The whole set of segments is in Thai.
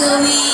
ห่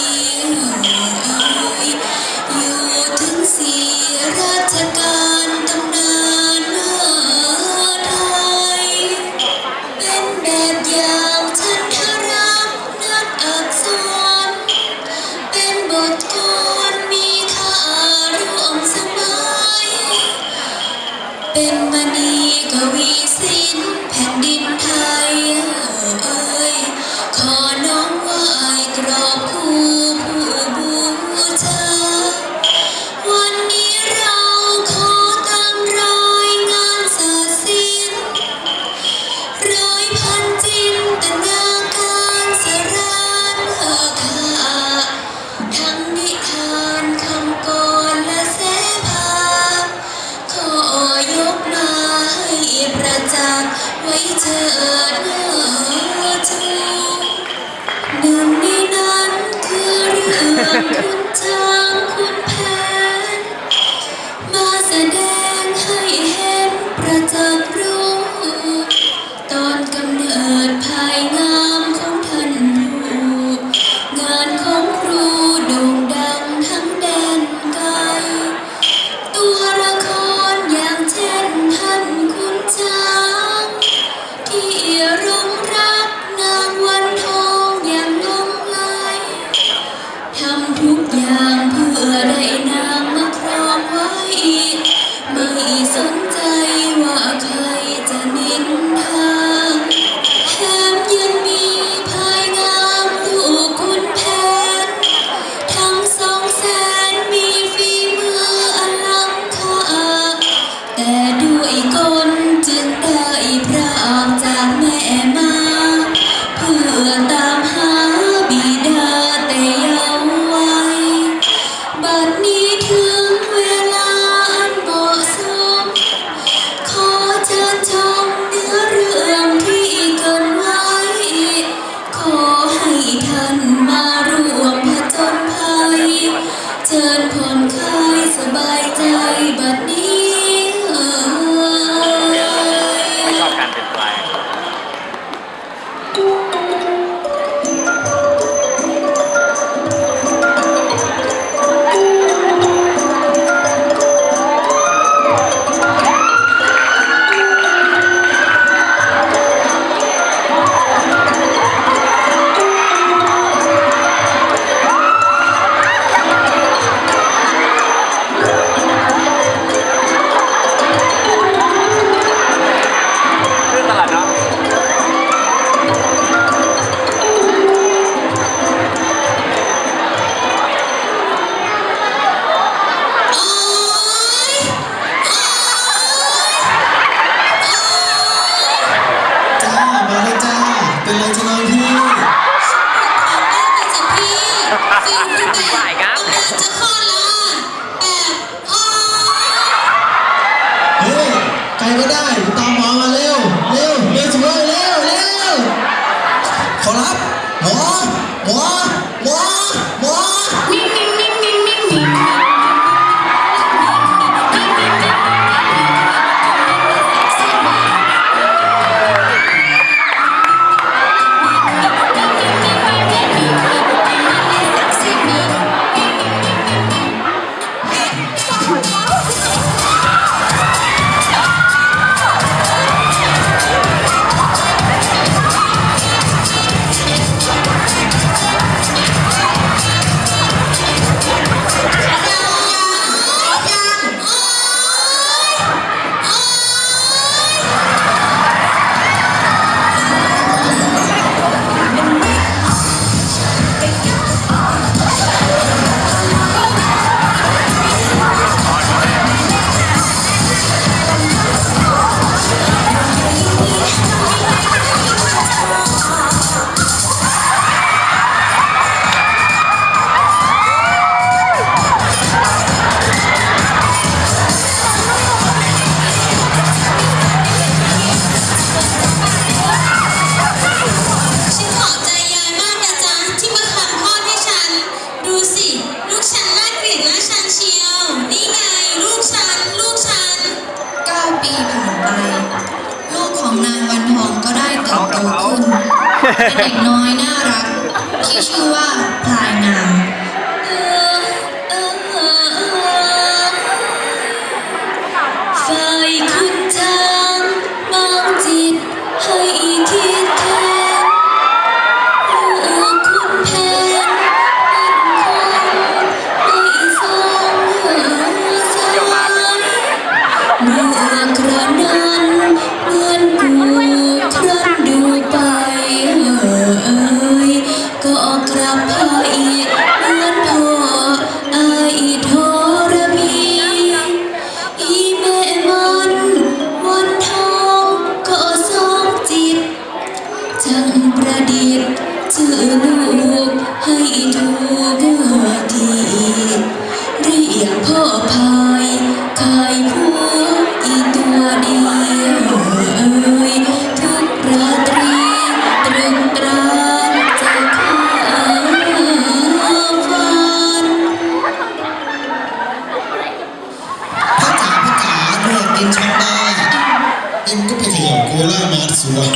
ชัวร์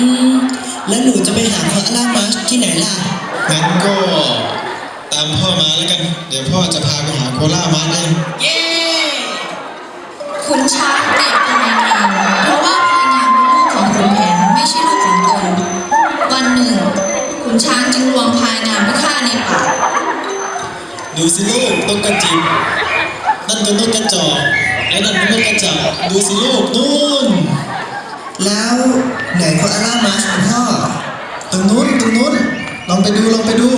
อืมแล้วหนูจะไปหาพระลามาร์ชที่ไหนล่ะ งั้นก็ตามพ่อมาแล้วกัน เดี๋ยวพ่อจะพาไปหาโคล่ามาร์เลยเย้ขุนช้างเด็กพลายงามเพราะว่าพลายงามนลูกของขุนแผนไม่ใช่ลูกของตนวันหนึ่งขุนช้างจึงลวงพลายงามไปฆ่าในป่าดูสิลูกนกกระจิบนั่นก็นกกระจอกและนั่นก็นกกระจอบดูสิลูกนู่น แล้วไหนคนอาร่ามาขพ่อ ตรงนู้นตรงนู้นลองไปดูลองไปดู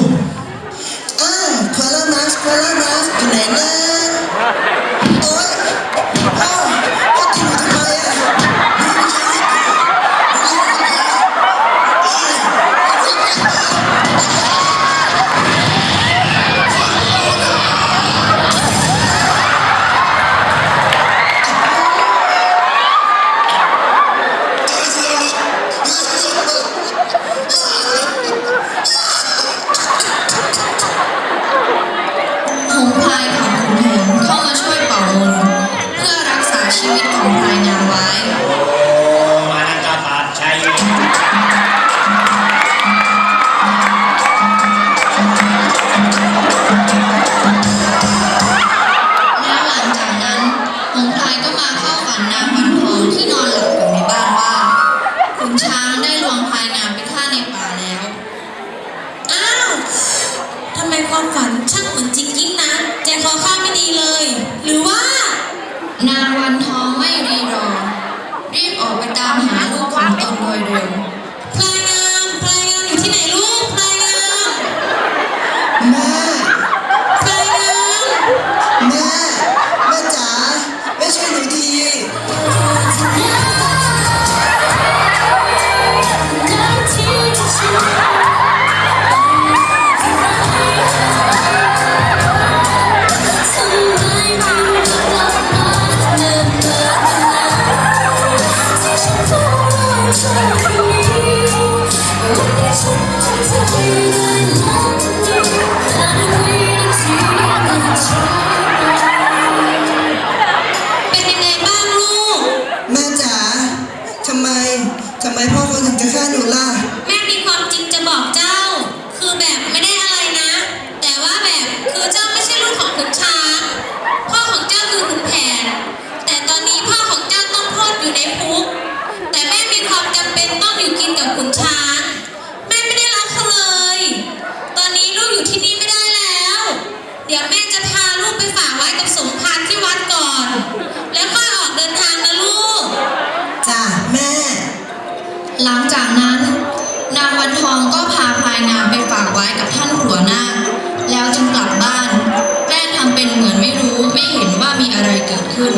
จากนั้น นางวันทองก็พาพลายนางไปฝากไว้กับท่านหัวหน้า แล้วจึงกลับบ้าน แม่ทำเป็นเหมือนไม่รู้ไม่เห็นว่ามีอะไรเกิดขึ้น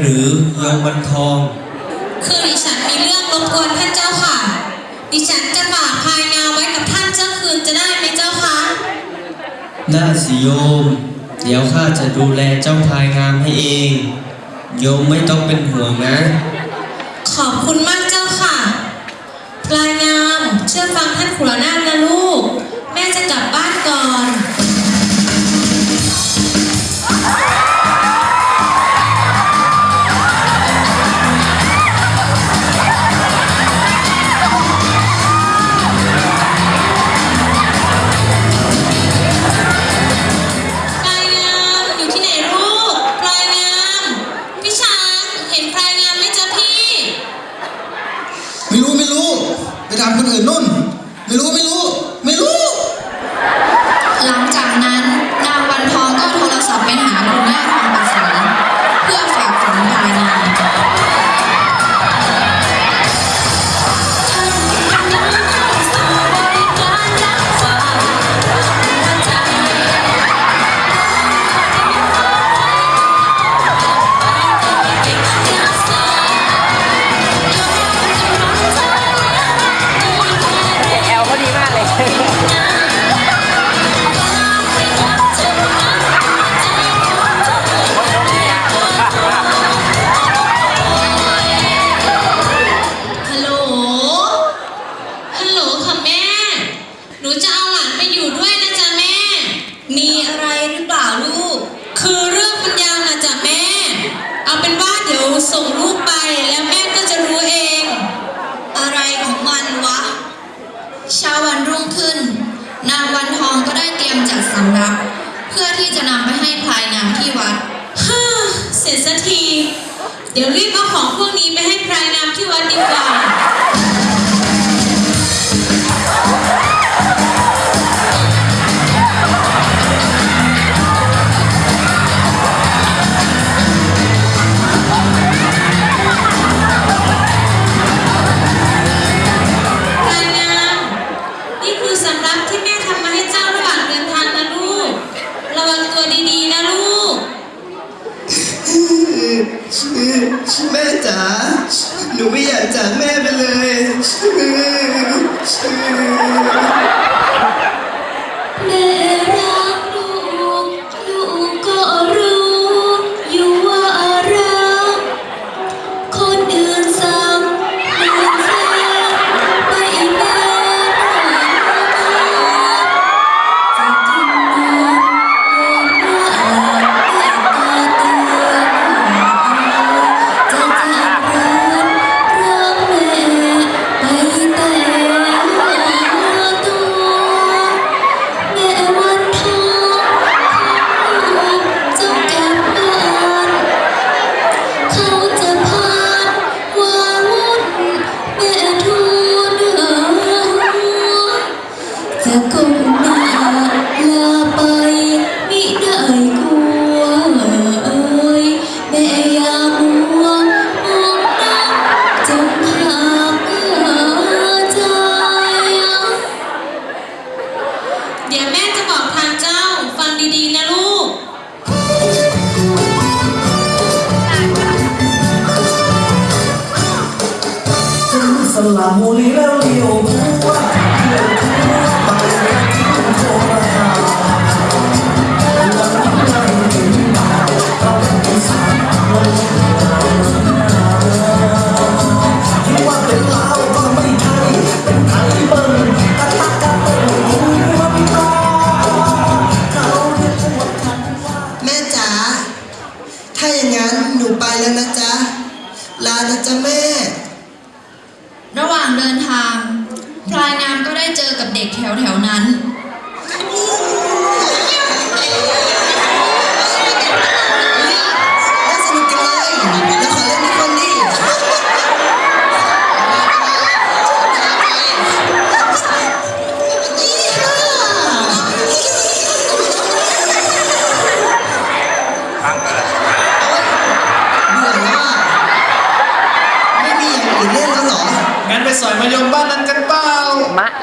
หรือยมบันทอง คือดิฉันมีเรื่องรบกวนท่านเจ้าค่ะ ดิฉันจะฝากพายงาไว้กับท่านเจ้าคืนจะได้ไหมเจ้าคะได้สิโยม เดี๋ยวข้าจะดูแลเจ้าพายงามให้เอง โยมไม่ต้องเป็นห่วงนะ ขอบคุณมากเจ้าค่ะพลายงามเชื่อฟังท่านขุนนางนะลูก แม่จะกลับบ้านก่อนามคนอื่นนู่น ไม่รู้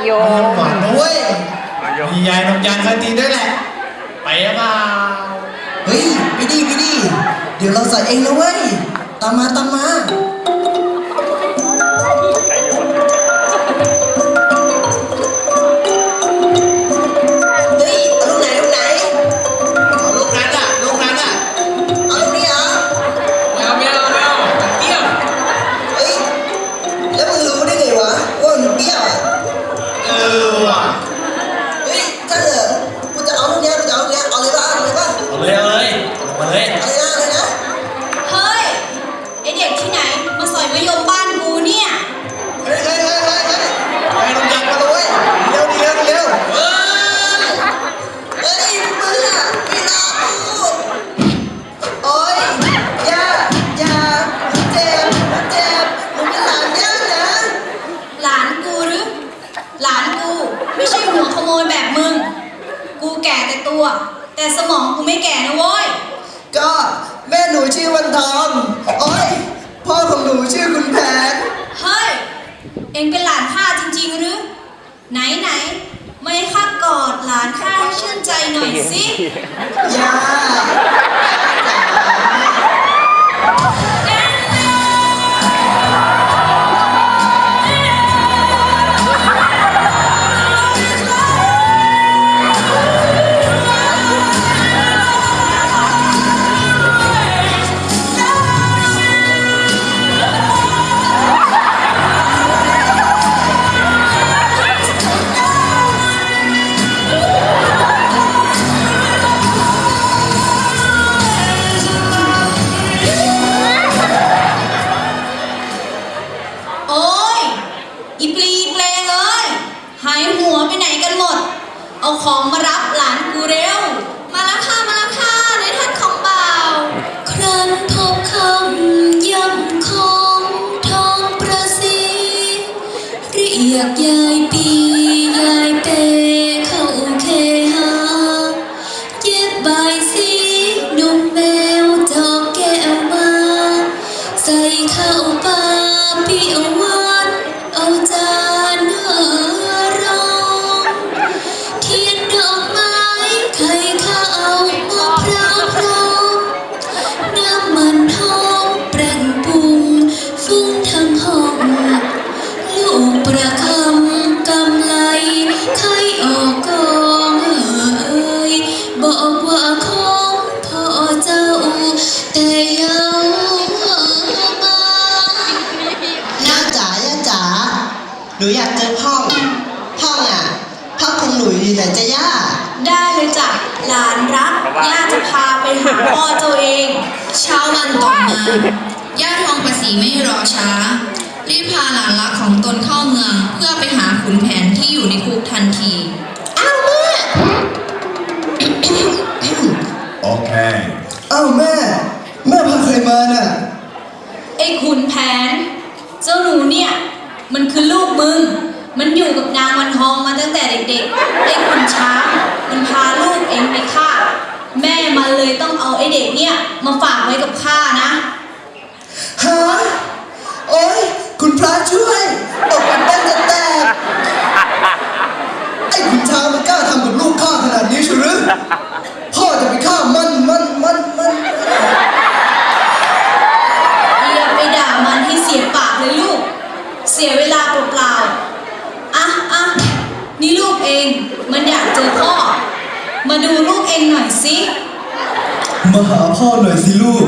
ยมาก่อนด้วยมียายนมยางสักทีด้วยแหละ ไปเปล่าเฮ้ยพี่ดีพี่ดี เดี๋ยวเราใส่เองนะเว้ย ตามมาตามมา ยา aquí ย่าจะพาไปหาพ่อเจ้าเอง เช้ามันต่อมาย่าทองประสีไม่รอช้า รีบพาหลานรักของตนเข้าเมือง เพื่อไปหาขุนแผนที่อยู่ในคุกทันที อ้าวแม่โอเค อ้าวแม่ แม่พาใครมาน่ะ ไอ้ขุนแผน เจ้าหนูเนี่ย มันคือลูกมึง มันอยู่กับนางวันทองมาตั้งแต่เด็กๆ ไอ้ขุนช้างมันพาลูกเองไปฆ่า แม่มันเลยต้องเอาไอเด็กเนี่ยมาฝากไว้กับข้านะ พ่อหน่อยสิลูก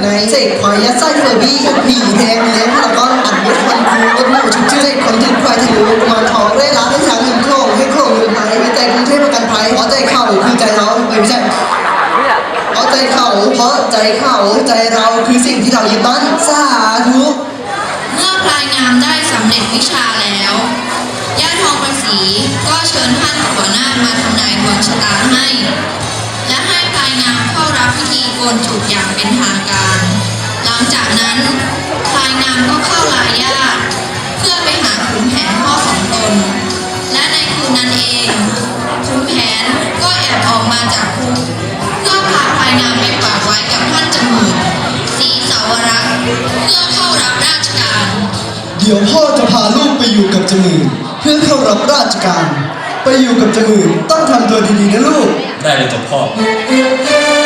บคบหักในเสกควายยัดไส้เฟอร์บี้ผีแทงเลี้ยงพารากอนอัดยึดคนครูรถหมูชุดชื่อเด็กคนถึงควายทะลุกุมารทองเร่ร้านให้ช้างหนึ่งโครงให้โครงหนึ่งไทยไว้ใจกรุงเทพประกันภัยเพราะใจเข่าคือใจเราเอ้ยไม่ใช่เพราะใจเข่าเพราะใจเข่าใจเรา กนจุกอย่างเป็นทางการ หลังจากนั้นพลายงามก็เข้าลายญาติเพื่อไปหาขุนแผนพ่อของตน และในคืนนั้นเองขุนแผนก็แอบออกมาจากคุกเพื่อพาพลายงามไปฝากไว้กับท่านจมูกศรีสาวรักษ์เพื่อเข้ารับราชการ เดี๋ยวพ่อจะพาลูกไปอยู่กับจมือเพื่อเข้ารับราชการ ไปอยู่กับจมือต้องทำตัวดีๆนะลูก ได้เลยจบพ่อเ